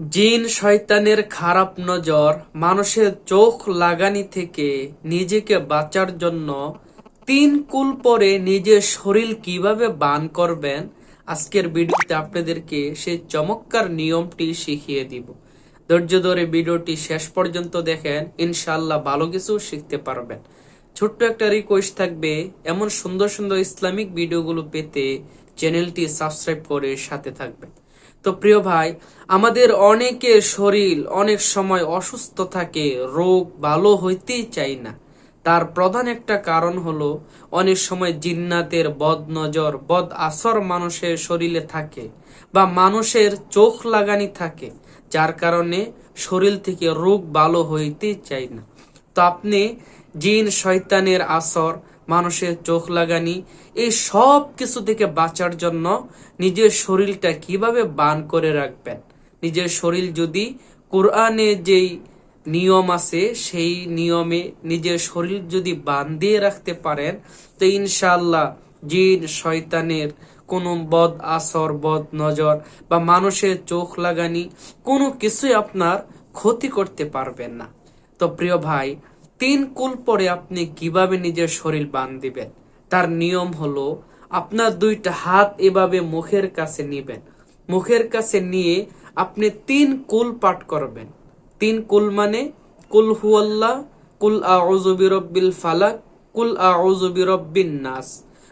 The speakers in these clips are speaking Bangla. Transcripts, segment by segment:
জিন শয়তানের খারাপ নজর মানুষের চোখ লাগানি থেকে নিজেকে বাঁচার জন্য তিন কুল পরে নিজের শরীর কীভাবে বান করবেন? আজকের ভিডিওতে আপনাদেরকে সেই চমৎকার নিয়মটি শিখিয়ে দিব। ধৈর্য ধরে ভিডিওটি শেষ পর্যন্ত দেখেন ইনশাল্লাহ ভালো কিছু শিখতে পারবেন। ছোট্ট একটা রিকোয়েস্ট থাকবে, এমন সুন্দর সুন্দর ইসলামিক ভিডিওগুলো পেতে চ্যানেলটি সাবস্ক্রাইব করে সাথে থাকবেন। তো প্রিয় ভাই, আমাদের অনেকের শরীর অনেক সময় অসুস্থ থাকে, রোগ ভালো হইতেই চাই না। তার প্রধান একটা কারণ হলো, অনেক সময় জিন্নাতের বদ নজর বদ আসর মানুষের শরীরে থাকে বা মানুষের চোখ লাগানি থাকে, যার কারণে শরীর থেকে রোগ ভালো হইতেই চাই না। তো আপনি জিন, শয়তানের আসর, মানুষের চোখ লাগানি, এই সব কিছু থেকে বাঁচার জন্য নিজের শরীরটা কীভাবে বান করে রাখবেন? নিজের শরীর যদি কোরআনে যেই নিয়ম আছে, সেই নিয়মে নিজের শরীর যদি বান দিয়ে রাখতে পারেন, তো ইনশাল্লাহ জিন, শয়তানের কোনো বদ আসর, বদ নজর বা মানুষের চোখ লাগানি কোনো কিছুই আপনার ক্ষতি করতে পারবেন না। তো প্রিয় ভাই তিন কুল পরে আপনি কীভাবে নিজের শরীর বান দিবেন? তার নিয়ম হলো, আপনার দুইটা হাত এভাবে মুখের কাছে নিবেন। মুখের কাছে নিয়ে আপনি তিন কুল পাঠ করবেন। তিন কুল মানে কুল হুয়াল্লাহ, কুল আউযু বিরব্বিল ফালাক, কুল আউযু বিরব্বিন নাস।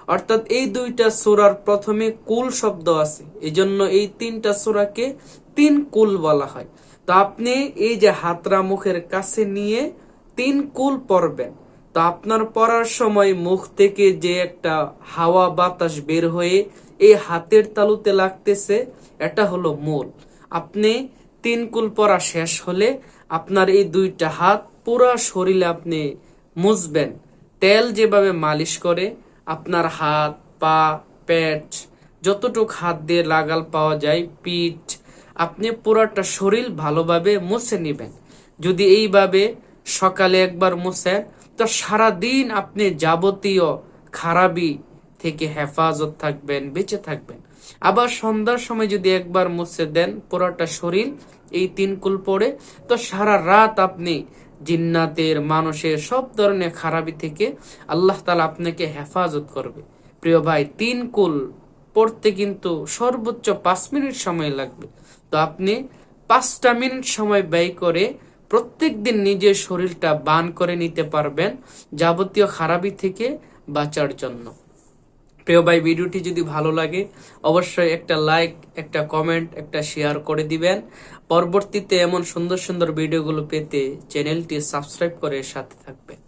অর্থাৎ এই দুইটা সূরার প্রথমে কুল শব্দ আছে। এজন্য এই তিনটা সূরাকে তিন কুল বলা হয়। তো আপনি এই যে হাতরা মুখের কাছে নিয়ে তিন কুল পরবেন তো আপনার পড়ার সময় মুখ থেকে যে একটা হাওয়া বাতাস বের হয়ে এই হাতের তালুতে লাগতেছে, এটা হলো মূল। আপনি তিন কুল পরা শেষ হলে আপনার এই দুইটা হাত পুরা শরীরে আপনি মুছবেন। তেল যেভাবে মালিশ করে, আপনার হাত, পা, পেট, যতটুক হাত দিয়ে লাগাল পাওয়া যায়, পিঠ, আপনি পুরাটা শরীর ভালোভাবে মুছে নেবেন। যদি এইভাবে সকালে একবার মুছেন তো সারাদিন আপনি যাবতীয় খারাপি থেকে হেফাজত থাকবেন, বেঁচে থাকবেন। আবার সন্ধ্যার সময় যদি একবার মুছে দেন, পুরোটা শরীর এই তিন কুল পরে তো সারা রাত আপনি জিন্নাতের, মানুষের সব ধরনের খারাপি থেকে আল্লাহ তালা আপনাকে হেফাজত করবে। প্রিয় ভাই, তিন কুল পড়তে কিন্তু সর্বোচ্চ পাঁচ মিনিট সময় লাগবে। তো আপনি পাঁচটা মিনিট সময় ব্যয় করে প্রত্যেক দিন নিজের শরীরটা বান করে নিতে পারবেন যাবতীয় খারাপি থেকে বাঁচার জন্য। প্রিয় ভাই, ভিডিওটি যদি ভালো লাগে, অবশ্যই একটা লাইক, একটা কমেন্ট, একটা শেয়ার করে দিবেন। পরবর্তীতে এমন সুন্দর সুন্দর ভিডিওগুলো পেতে চ্যানেলটি সাবস্ক্রাইব করে সাথে থাকবেন।